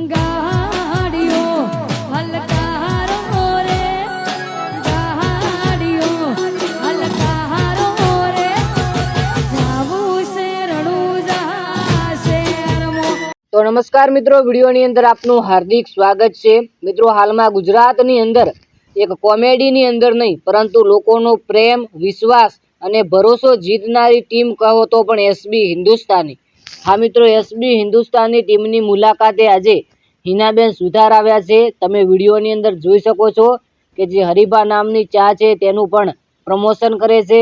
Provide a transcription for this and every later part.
તો નમસ્કાર મિત્રો, વિડીયોની અંદર આપનું હાર્દિક સ્વાગત છે. મિત્રો, હાલમાં ગુજરાતની અંદર એક કોમેડીની અંદર નહીં, પરંતુ લોકોનો પ્રેમ, વિશ્વાસ અને ભરોસો જીતનારી ટીમ કહો તો પણ એસબી હિન્દુસ્તાની. હા મિત્રો એસબી હિન્દુસ્તાની ટીમની મુલાકાતે આજે હિનાબેન સુધાર આવ્યા છે. તમે વિડીયોની અંદર જોઈ શકો છો કે જે હરિભા નામની ચા છે તેનું પણ પ્રમોશન કરે છે.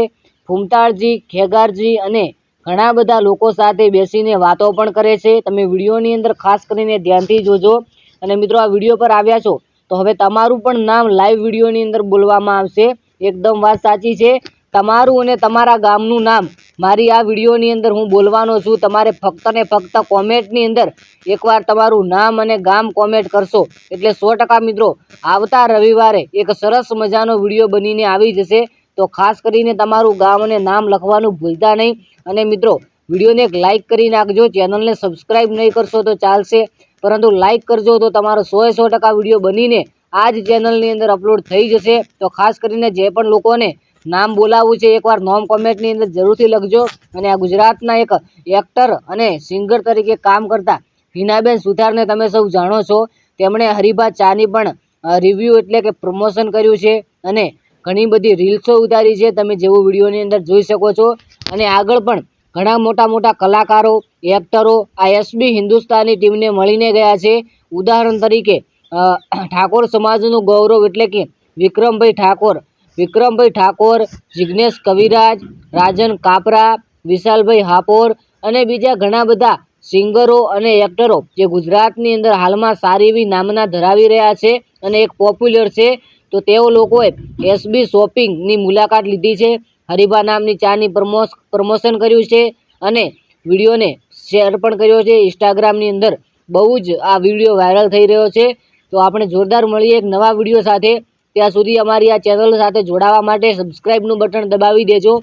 ફૂમતાળજી, ખેગારજી અને ઘણા બધા લોકો સાથે બેસીને વાતો પણ કરે છે. તમે વિડીયોની અંદર ખાસ કરીને ધ્યાનથી જોજો. અને મિત્રો, આ વીડિયો પર આવ્યા છો તો હવે તમારું પણ નામ લાઈવ વિડીયોની અંદર બોલવામાં આવશે. એકદમ વાત સાચી છે. તમારું અને તમારા ગામનું નામ. મારી આ વિડીયોની અંદર હું બોલવાનો છું. તમારે ફક્ત ને ફક્ત કોમેન્ટની અંદર એકવાર તમારું નામ અને ગામ કોમેન્ટ કરશો. એટલે સો મિત્રો, આવતા રવિવારે એક સરસ મજાનો વીડિયો બનીને આવી જશે. તો ખાસ કરીને તમારું ગામ અને નામ લખવાનું ભૂલતા નહીં. અને મિત્રો, વિડીયોને એક લાઇક કરી નાખજો. ચેનલને સબસ્ક્રાઇબ નહીં કરશો તો ચાલશે. પરંતુ લાઇક કરજો તો તમારો સોએ સો ટકા વીડિયો બનીને આ જ ચેનલની અંદર અપલોડ થઈ જશે. તો ખાસ કરીને જે પણ લોકોને નામ બોલાવવું છે, એકવાર નોમ કોમેન્ટની અંદર જરૂરથી લખજો. અને આ ગુજરાતના એક એક્ટર અને સિંગર તરીકે કામ કરતા હિનાબેન સુથારને તમે સૌ જાણો છો. તેમણે હરિભા ચાની પણ રિવ્યૂ એટલે કે પ્રમોશન કર્યું છે અને ઘણી બધી રીલ્સો ઉતારી છે. તમે જેવું વિડીયોની અંદર જોઈ શકો છો. અને આગળ પણ ઘણા મોટા મોટા કલાકારો એક્ટરો આ એસબી હિન્દુસ્તાની ટીમને મળીને ગયા છે. ઉદાહરણ તરીકે ઠાકોર સમાજનું ગૌરવ એટલે કે વિક્રમભાઈ ઠાકોર વિક્રમભાઈ ઠાકોર, જિગ્નેશ કવિરાજ, રાજન કાપરા, વિશાલભાઈ હાપોર અને બીજા ઘણા બધા સિંગરો અને એક્ટરો જે ગુજરાતની અંદર હાલમાં સારી એવી નામના ધરાવી રહ્યા છે અને એક પોપ્યુલર છે. તો તેઓ લોકોએ એસબી શોપિંગની મુલાકાત લીધી છે. હરિભા નામની ચાની પ્રમોશ પ્રમોશન કર્યું છે અને વિડીયોને શેર પણ કર્યો છે. ઇન્સ્ટાગ્રામની અંદર બહુ જ આ વીડિયો વાયરલ થઈ રહ્યો છે. તો આપણે જોરદાર મળીએ એક નવા વીડિયો સાથે. ત્યાં સુધી અમારી આ ચેનલ સાથે જોડાવા માટે સબસ્ક્રાઇબનું બટન દબાવી દેજો.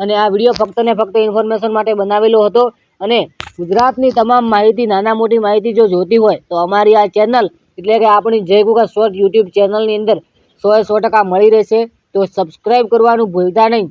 અને આ વીડિયો ફક્ત ને ફક્ત ઇન્ફોર્મેશન માટે બનાવેલો હતો. અને ગુજરાતની તમામ માહિતી, નાના મોટી માહિતી જો જોતી હોય, તો અમારી આ ચેનલ એટલે કે આપણી જય ગુગા શોર્ટ યુટ્યુબ ચેનલની અંદર સોએ સો ટકા મળી રહેશે. તો સબસ્ક્રાઇબ કરવાનું ભૂલતા નહીં.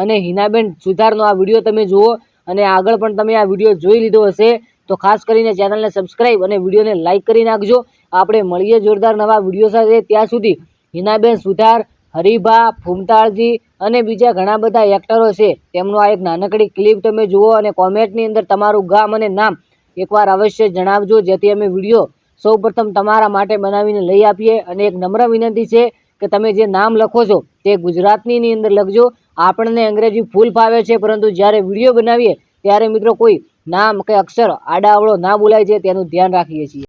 અને હિનાબેન સુધારનો આ વીડિયો તમે જુઓ. અને આગળ પણ તમે આ વીડિયો જોઈ લીધો હશે, તો ખાસ કરીને ચેનલને સબસ્ક્રાઇબ અને વિડીયોને લાઇક કરી નાખજો. આપણે મળીએ જોરદાર નવા વીડિયો સાથે. ત્યાં સુધી હિનાબેન સુધાર, હરિભા, ફૂમતાળજી અને બીજા ઘણા બધા એક્ટરો છે. તેમનો આ એક નાનકડી ક્લિપ તમે જુઓ અને કોમેન્ટની અંદર તમારું ગામ અને નામ એકવાર અવશ્ય જણાવજો, જેથી અમે વીડિયો સૌપ્રથમ તમારા માટે બનાવીને લઈ આપીએ. અને એક નમ્ર વિનંતી છે કે તમે જે નામ લખો છો તે ગુજરાતનીની અંદર લખજો. આપણને અંગ્રેજી ફૂલ ફાવે છે, પરંતુ જ્યારે વીડિયો બનાવીએ, ત્યારે મિત્રો કોઈ નામ કે અક્ષર આડાવળો ના બોલાય છે, તેનું ધ્યાન રાખીએ છીએ.